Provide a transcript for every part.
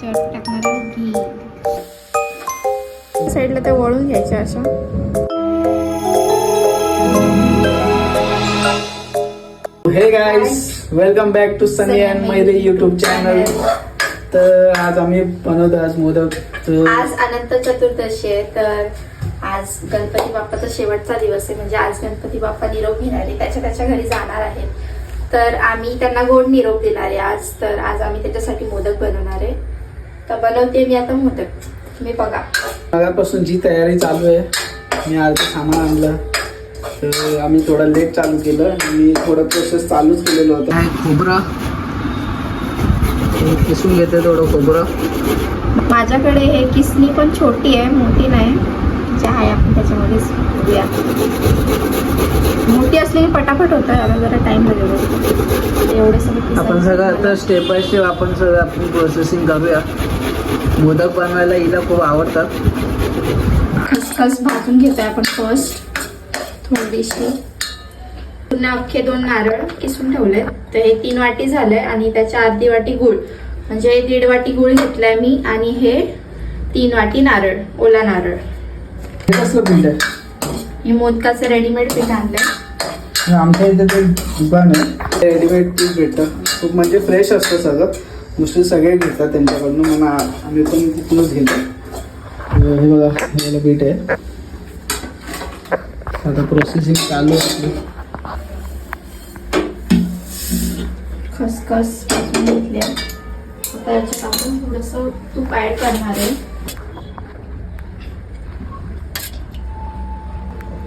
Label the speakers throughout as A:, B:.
A: त्याच्यावर टाकणार आहे घी. साईडला त्या वळून घ्यायच्या अशा
B: hey guys welcome back to Sunny and Mary YouTube channel तर आज आम्ही बनवतो आज मोदक.
A: आज अनंत चतुर्दशी आहे तर आज गणपती बाप्पाचा शेवटचा दिवस आहे म्हणजे आज गणपती बाप्पा निरोप घेणार आहे त्याच्या त्याच्या घरी जाणार आहेत. तर आम्ही त्यांना गोड निरोप देणार आहे आज तर आज आम्ही त्याच्यासाठी मोदक बनवणार आहे. तर बनवते मी आता मोदक तुम्ही बघा.
B: मगापासून जी तयारी चालू आहे मी आज सामान आणलं. तर आम्ही थोडं लेट चालू केलं. मी थोडं प्रोसेस चालूच केलेलं होतं. खोबरं? हे किसून घेते थोडं खोबरं.
A: माझ्याकडे हे किसणी पण छोटी आहे मोठी नाही. जे आहे आपण त्याच्यामध्येच पटापट होतं याला जरा टाइम लागेल. एवढे सगळं
B: आपण सगळं आता. स्टेप बाय स्टेप आपण सगळं आपण प्रोसेसिंग करूया. मोदक बनवायला हिला खूप आवडतात.
A: खसखस भाजून घेतोय आपण फर्स्ट थोडीशी. पूर्ण अख्खे दोन नारळ किसून ठेवले तर हे तीन वाटी झालंय आणि त्याच्या अर्धी वाटी गुळ. म्हणजे दीड वाटी गुळ घेतलाय मी आणि हे तीन वाटी नारळ ओला नारळ.
B: हे कसलं पीठ आहे?
A: हे मोदकाचं रेडीमेड पीठ आणलंय.
B: आमच्या इथे ते दुकान आहे. रेडीमेड पीठ भेटतं खूप म्हणजे फ्रेश असतं सगळं. दुसरे सगळे घेतात त्यांच्याकडनं. म्हणून आ- आम्ही पण तिथूनच घेतो. हे बघा हे पीठ आहे. आता प्रोसेसिंग चालू आहे आपली.
A: खसखस भाजून घेतली आहे. आता याच्यात आपण थोडंसं तूप ऍड करणार आहे.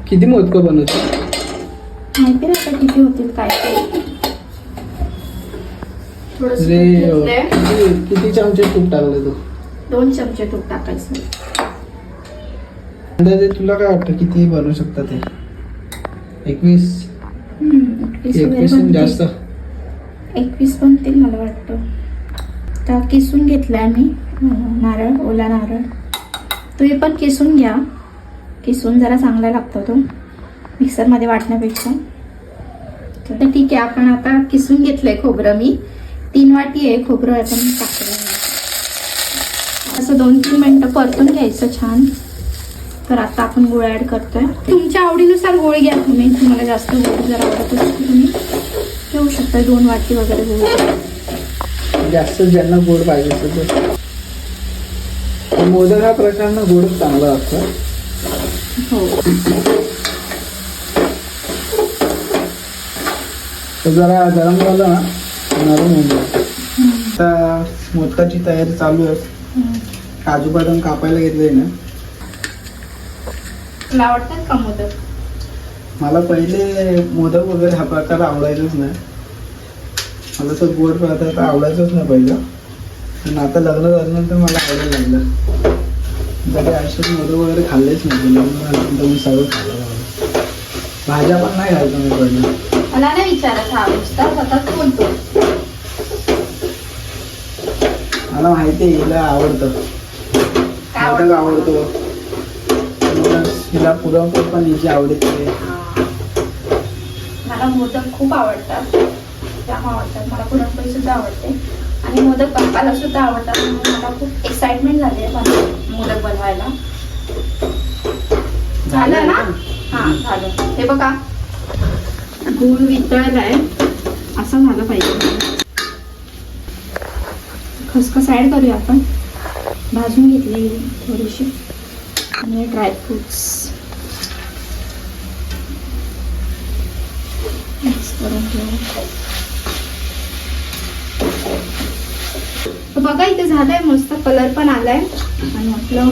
B: किती मोदकं बनवतो?
A: माहिती नाही आता किती होतील काय ते.
B: किती किती चमचे तूप टाकलं तू?
A: दोन चमचे तूप टाकायचं.
B: अंदाजे तुला काय वाटतं किती बनवू शकतात ते? एकवीस?
A: हम्म, एकवीस वगैरे
B: एकवीस
A: बनतील.
B: जास्त.
A: एकवीस बनतील मला वाटतं. तर किसून घेतलाय मी अं, नारळ ओला नारळ. तुम्ही पण किसून घ्या. किसून जरा चांगला लागतो तो. मिक्सरमध्ये वाटण्यापेक्षा. तर ते ठीक आहे आपण आता किसून घेतलंय खोबरं मी. तीन वाटी आहे खोबरं आपण टाकलं असं दोन तीन मिनटं परतून घ्यायचं छान. तर आता आपण गुळ ऍड करतोय. तुमच्या आवडीनुसार गोळ घ्या तुम्ही. तुम्हाला जास्त गोळ जर आवडत असेल तर तुम्ही घेऊ शकता. दोन वाटी वगैरे गोळ
B: जास्त ज्यांना गोड पाहिजे मोदक हा प्रकार ना गोडच चांगला असतो.
A: हो.
B: तर जरा गरम झालं ना नरम होऊन जाईल आता मोदकाची तयारी चालू आहे. काजू बदाम कापायला घेतलंय ना.
A: तुला आवडतात का मोदक?
B: मला पहिले मोदक वगैरे हा प्रकार आवडायचाच नाही. मला तर गोड पदार्थ आवडायचंच नाही पहिलं. पण आता लग्न झाल्यानंतर मला आवडायला लागलं. कधी आयुष्यात मोदक वगैरे खाल्लेच नाही. लग्न झाल्यानंतर मी लागलं. भाज्या पण नाही खायचो मी पहिलं.
A: मला नाही विचारायचा हा नुसता स्वतःच बोलतो.
B: मला माहिती आहे हिला आवडतं. मोदक आवडतो? हिला पुरणपोळी पण हिची आवडते
A: मला मोदक खूप आवडतात. जाम आवडतात. मला पुरणपोळी सुद्धा आवडते. आणि मोदक बाप्पाला सुद्धा आवडतात. म्हणून मला खूप एक्साइटमेंट झाली आहे मोदक बनवायला. झालं ना? हा झालं. हे बघा. गूळ वितळलाय असं झालं पाहिजे. खसखस ॲड करूया आपण. भाजून घेतली थोडीशी. आणि ड्रायफ्रुट्स बघा इथे झालंय मस्त. कलर पण आलाय. आणि आपलं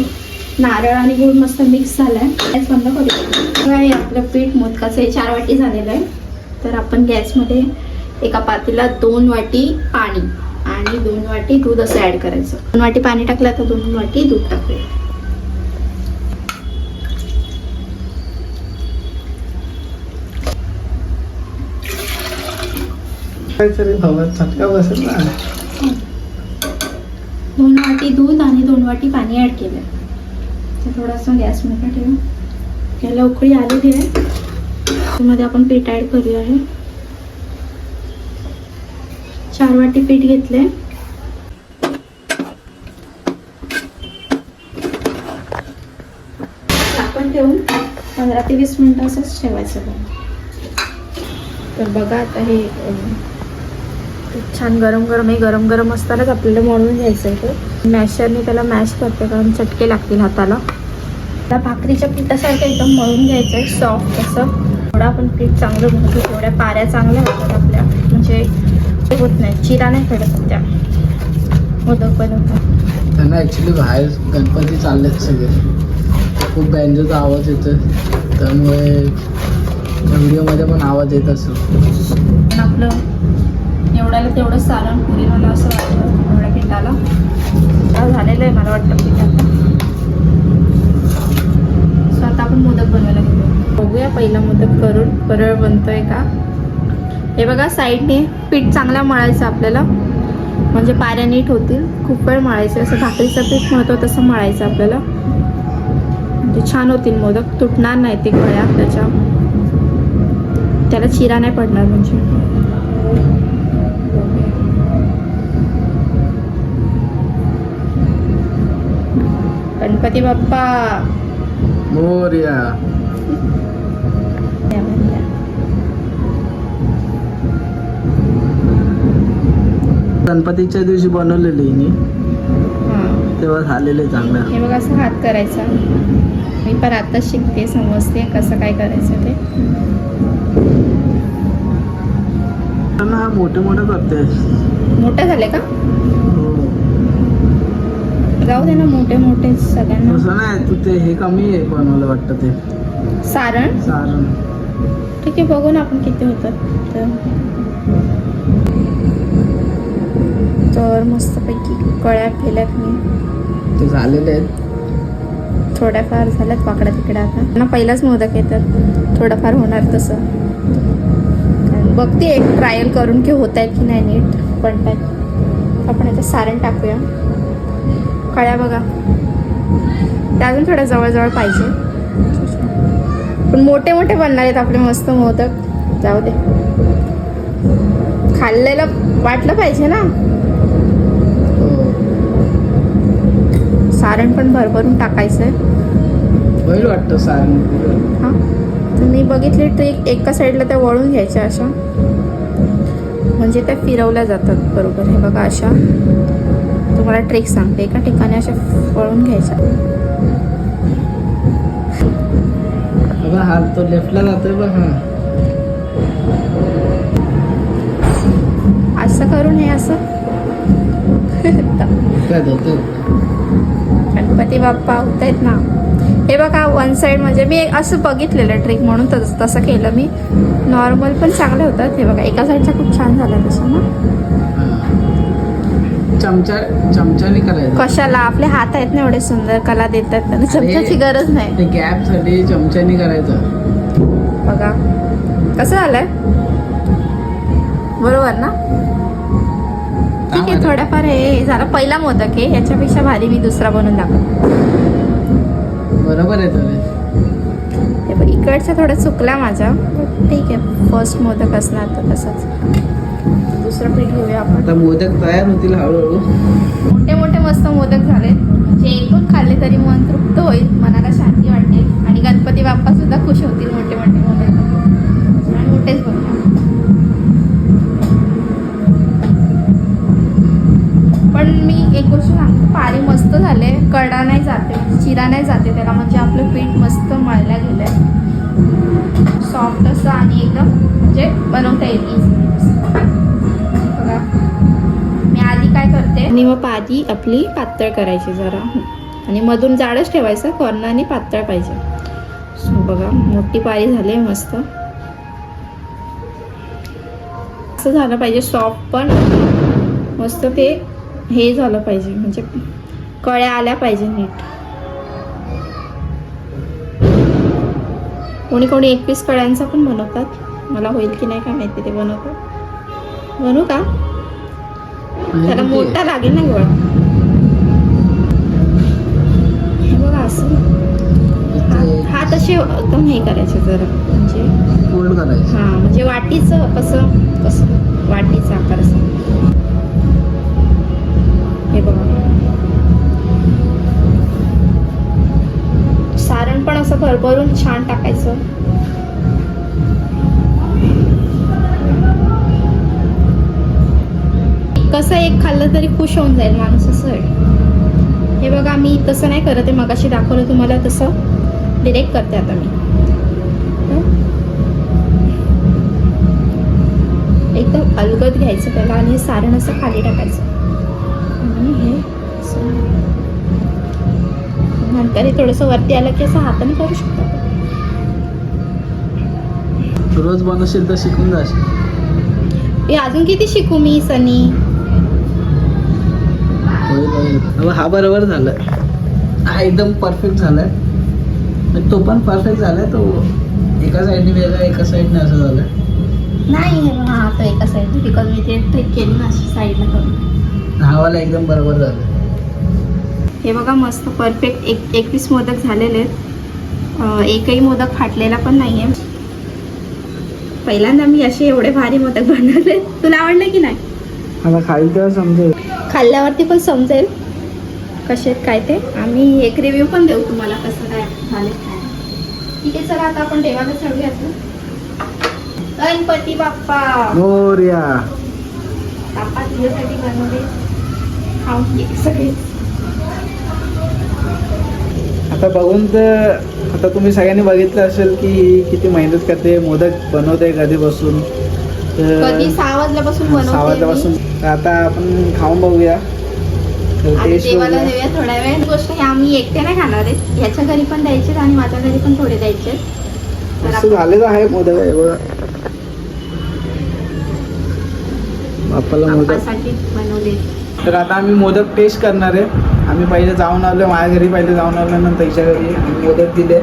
A: नारळ आणि गुळ मस्त मिक्स झालाय. बंद करूया. आपलं पीठ मोदकाचं हे चार वाटी झालेलं आहे. तर आपण गॅसमध्ये एका पातीला दोन वाटी पाणी आणि दोन वाटी दूध असं ऍड करायचं. दोन वाटी पाणी टाकलं तर दोन वाटी दूध टाकूया. दोन वाटी दूध आणि दोन वाटी पाणी ऍड केलं. तर थोडंसं गॅस मोठा ठेवू याला उकळी आहे मध्ये आपण पीठ ॲड करू आहे चार वाटी पीठ घेतले आपण ठेवून पंधरा ते वीस मिनिट असंच ठेवायचं तर बघा आता हे छान गरम गरम हे गरम गरम असतानाच आपल्याला मळून घ्यायचं आहे ते. मॅशरने त्याला मॅश करते कारण चटके लागतील हाताला. त्या भाकरीच्या पिठासारखं एकदम मळून घ्यायचं आहे. सॉफ्ट असं. थोडं आपण पीठ चांगलं मळतो थोड्या पाऱ्या चांगल्या होतात आपल्या. म्हणजे होत नाही. चिरा नाही पडत त्या. मोदक बनवतात.
B: त्यांना ॲक्च्युली बाहेर गणपती चाललेत सगळे. खूप बँजोचा आवाज येतो त्यामुळे व्हिडिओमध्ये पण आवाज येत असतो
A: पण आपलं एवढ्याला तेवढं सारण पुरी मला असं वाटतं. एवढ्या पिठाला. झालेलं आहे मला वाटतं पीठ आता. सो आता आपण मोदक बनवायला घेतो बघूया पहिला मोदक करून परळ बनतोय का? हे बघा साईडने पीठ चांगला मळायचं आपल्याला. म्हणजे पाऱ्या नीट होतील खूप वेळ मळायचं. असं भाकरीचं पीठ मळतो तसं मळायचं आपल्याला. म्हणजे छान होतील मोदक. तुटणार नाही ते गळ्या त्याच्या त्याला चिरा नाही पडणार म्हणजे. गणपती बाप्पा!
B: मोर्या. गणपतीच्या दिवशी बनवलेली
A: हां
B: तेव्हा झालेले चांगलं.
A: हे बघा असं हात करायचा. मी पण आता शिकते समजते कसं काय करायचं ते.
B: मोठे मोठे करते
A: मोठे झाले का?
B: हो.
A: जाऊ दे ना मोठे मोठे सगळ्यांना.
B: तसं नाही तू ते हे कमी आहे बनवलं वाटतं ते.
A: सारण?
B: सारण.
A: ठीक आहे बघू ना आपण किती होतात तर. तर मस्तपैकी कळ्या केल्यात मी.
B: ते झालेले आहेत.
A: थोड्याफार झाल्यात वाकड्या तिकड्या आता. ना पहिलाच मोदक येतात. थोडंफार होणार तसं. बघते एक ट्रायल करून की होत आहेत की नाही नीट. बनतायत आपण याच्यात सारण टाकूया. कळ्या बघा. त्या अजून थोड्या जवळजवळ पाहिजे. पण मोठे मोठे बनणार आहेत आपले मस्त मोदक. जाऊ दे. खाल्लेलं वाटलं पाहिजे ना. सारण पण भरभरून टाकायचं आहे
B: वाटतं सारण.
A: हां. मी बघितली ट्रिक एका साईडला त्या वळून घ्यायच्या अशा. म्हणजे त्या फिरवल्या जातात बरोबर? हे बघा अशा तुम्हाला ट्रिक सांगते. एका ठिकाणी अशा वळून घ्यायच्या.
B: बघा हा तो लेफ्टला जातोय बघ.
A: असं करून हे असं? गणपती बाप्पा होत आहेत ना. हे बघा वन साईड म्हणजे मी असं बघितलेलं ट्रिक म्हणून तस तसं केलं मी. नॉर्मल पण चांगले होतात. हे बघा एका साईडच्या खूप छान झालं तसं ना.
B: चमचा चमच्याने करायचं.
A: कशाला? आपले हात आहेत ना एवढे सुंदर कला देतात त्यांना चमच्याची गरज नाही.
B: ते गॅपसाठी चमच्याने करायचं.
A: बघा कसं झालंय? बरोबर ना? ठीक आहे
B: झालं?
A: थोड्याफार हे झालं. पहिला मोदक आहे याच्यापेक्षा भारी मी दुसरा बनवून दाखव
B: बरोबर आहे तुझे
A: हे इकडच्या थोड्या चुकल्या माझ्या But ठीक आहे. फर्स्ट मोदक असणार तर तसंच. दुसरं पीठ घेऊया आपण.
B: आता मोदक तयार होतील हळूहळू.
A: मोठे मोठे मस्त मोदक झाले म्हणजे एक दोन खाल्ले तरी मन तृप्त होईल मनाला शांती वाटेल आणि गणपती बाप्पा सुद्धा खुश होतील मोठे मोठे मोदक. आणि मोठेच पण मी एक गोष्ट सांगते मस्त झाले. कडा नाही जाते चिरा नाही जाते त्याला म्हणजे आपलं पीठ मस्त मळल्या गेलंय. सॉफ्ट असं आणि एकदम म्हणजे बनवता येईल. बघा. मी आधी काय करते? आणि मग आधी आपली पातळ करायची जरा. आणि मधून जाडच ठेवायचं कॉर्नरनी पातळ पाहिजे. सो बघा मोठी पारी झाली आहे मस्त. असं झालं पाहिजे सॉफ्ट पण. मस्त ते हे झालं पाहिजे म्हणजे कळ्या आल्या पाहिजे नीट. कोणी कोणी एकवीस कळ्यांचा पण बनवतात. मला होईल की नाही काय माहिती ते बनवतात. बनवू का? त्याला मोठा लागेल ना गोळा. हे बघा असं. हात- हात असे एकदम हे करायचे जरा म्हणजे हा म्हणजे वाटीचं कसं कसं वाटीचा आकार असं भरभरून छान टाकायचं. कसं एक खाल्लं तरी खुश होऊन जाईल माणूस असं हे बघा मी तसं नाही करत आहे. मगाशी दाखवलं तुम्हाला तसं. डिरेक्ट करते आता मी. एकदम अलगद घ्यायचं त्याला आणि सारण असं खाली टाकायचं. आणि हे असं. नंतर हे थोडंसं वरती आलं की असं हाताने करू शकतो.
B: रोज बनवशील तर शिकून जाशील.
A: अजून किती शिकू मी सनी?
B: हा बरोबर झालाय. हा एकदम परफेक्ट झालाय. तो पण परफेक्ट झालाय तो एका साईडने वेगळा एका साईडने असं झालंय.
A: नाही हा तो एका साईड बिकॉज मी ते ट्रिक केली ना अशी साईडला करून.
B: हा वाला एकदम बरोबर झालाय.
A: हे बघा मस्त परफेक्ट एक एकवीस मोदक झालेले आहेत. एकही मोदक फाटलेला पण नाही आहे पहिल्यांदा मी असे एवढे भारी मोदक बनवले. तुला आवडले की नाही?
B: मला खाईल तेव्हा समजेल.
A: खाल्ल्यावरती पण समजेल. कसे काय ते? आम्ही एक रिव्ह्यू पण देऊ तुम्हाला कसं काय झाले काय ठीक आहे चला आता आपण देवाला चढूयात ना. गणपती बाप्पा!
B: मोर्या!
A: बाप्पा तुझ्यासाठी बनवले. खाऊन सगळे.
B: आता बघून तर आता तुम्ही सगळ्यांनी बघितलं असेल की ही किती मेहनत करते मोदक बनवते कधीपासून. तर
A: कधी? सहा वाजल्यापासून
B: सहा
A: बनवते
B: वाजल्यापासून
A: मी.
B: तर आता आपण खाऊन बघूया. तर
A: आणि
B: टेस्ट
A: देवाला
B: बघूया.
A: देऊया थोड्या वेळ गोष्ट हे आम्ही एकटे नाही खाणार आहेत ह्याच्या घरी पण द्यायचे आणि माझ्या घरी पण थोडे द्यायचे तर
B: मस्त
A: आपण
B: झालेलं आहे मोदक आहे बघा. बाप्पाला मोदक.
A: बाप्पासाठी बनवले.
B: तर आता आम्ही मोदक टेस्ट करणार आहे. आम्ही पहिले जाऊन आलो माझ्या घरी पहिले जाऊन आलो नंतर हिच्या घरी आम्ही मोदक दिले.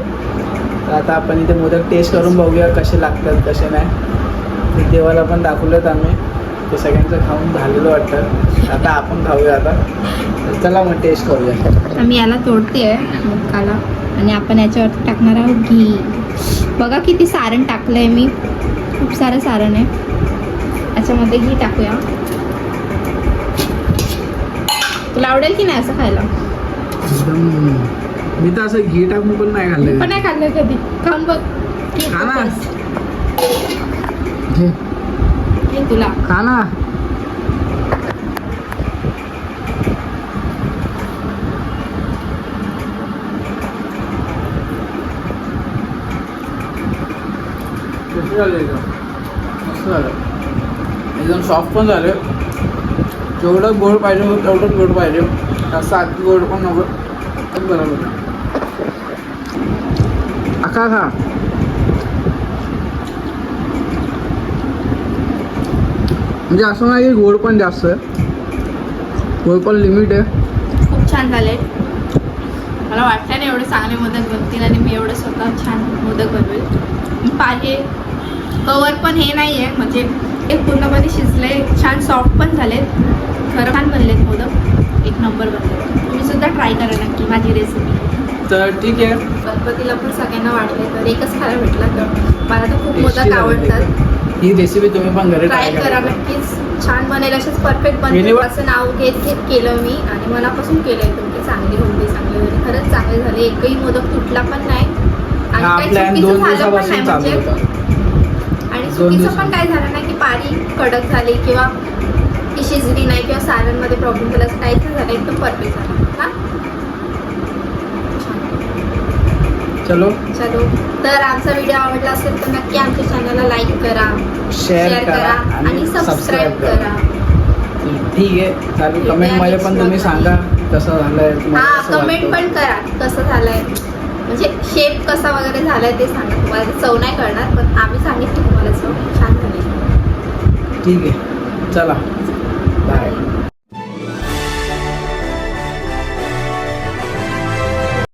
B: तर आता आपण इथे मोदक टेस्ट करून बघूया कसे लागतात कसे नाही. देवाला पण दाखवलेत आम्ही. ते सगळ्यांचं खाऊन झालेलं वाटतं. आता आपण खाऊया आता. चला मग टेस्ट करूया.
A: आम्ही याला तोडते मोदकाला आणि आपण याच्यावरती टाकणार आहोत घी. बघा किती सारण टाकलं आहे मी. खूप सारं सारण आहे. याच्यामध्ये घी टाकूया. तुला आवडेल की नाही असं खायला?
B: मी तर असं घी टाकून पण नाही
A: पण
B: खाल्लं
A: नाही खाल्लं कधी. खाऊन बघ.
B: खा ना. घे.
A: तुला.
B: खा ना. कसे झाले एकदम मस्त झालं. एकदम सॉफ्ट पण झाले. जेवढं गोड पाहिजे होतं तेवढंच गोड पाहिजे. सात गोड पण नको. एकदम बरोबर खा. म्हणजे असं नाही की गोड पण जास्त आहे. गोड पण लिमिट आहे.
A: खूप छान झाले. मला वाटलं नाही एवढे चांगले मोदक बनतील आणि मी एवढं स्वतः छान मोदक बनवेल. पाहिजे कवर पण हे नाही आहे म्हणजे ते पूर्णपणे शिजले छान सॉफ्ट पण झालेत. खरं छान बनलेत मोदक. एक नंबर बनले तुम्ही सुद्धा ट्राय करा नक्की माझी रेसिपी
B: तर ठीक आहे.
A: गणपतीला पण सगळ्यांना वाटले तर एकच खायला भेटला तर मला तर खूप मोदक आवडतात.
B: ही रेसिपी तुम्ही पण घरी
A: ट्राय करा. नक्कीच छान बनेल असेच परफेक्ट
B: Minimum-
A: असं नाव घेत घेत केलं मी आणि मनापासून केलंय तुमची चांगली होती चांगली होती. खरंच चांगले झाले. एकही मोदक तुटला पण नाही. आणि काही चुकीचं झालं पण नाही. म्हणजे आणि चुकीचं पण काय झालं नाही की पारी कडक झाली किंवा ती शिजली नाही किंवा सारणमध्ये प्रॉब्लेम झाला असं काहीच झालं एकदम परफेक्ट झालं. हा?
B: चलो.
A: चलो. तर आमचा व्हिडिओ आवडला असेल तर नक्की आमच्या चॅनलला लाईक करा
B: शेअर करा आणि सबस्क्राईब करा. ठीक आहे. चालेल
A: आहे,
B: कमेंटमध्ये
A: next
B: पण तुम्ही सांगा कसं झालंय
A: हा कमेंट. पण करा कसं झालंय. म्हणजे शेप कसा वगैरे झालाय ते सांगा तुम्हाला. ते चव नाही करणार पण आम्ही सांगितलं तुम्हाला चव छान झाली.
B: ठीक आहे. चला.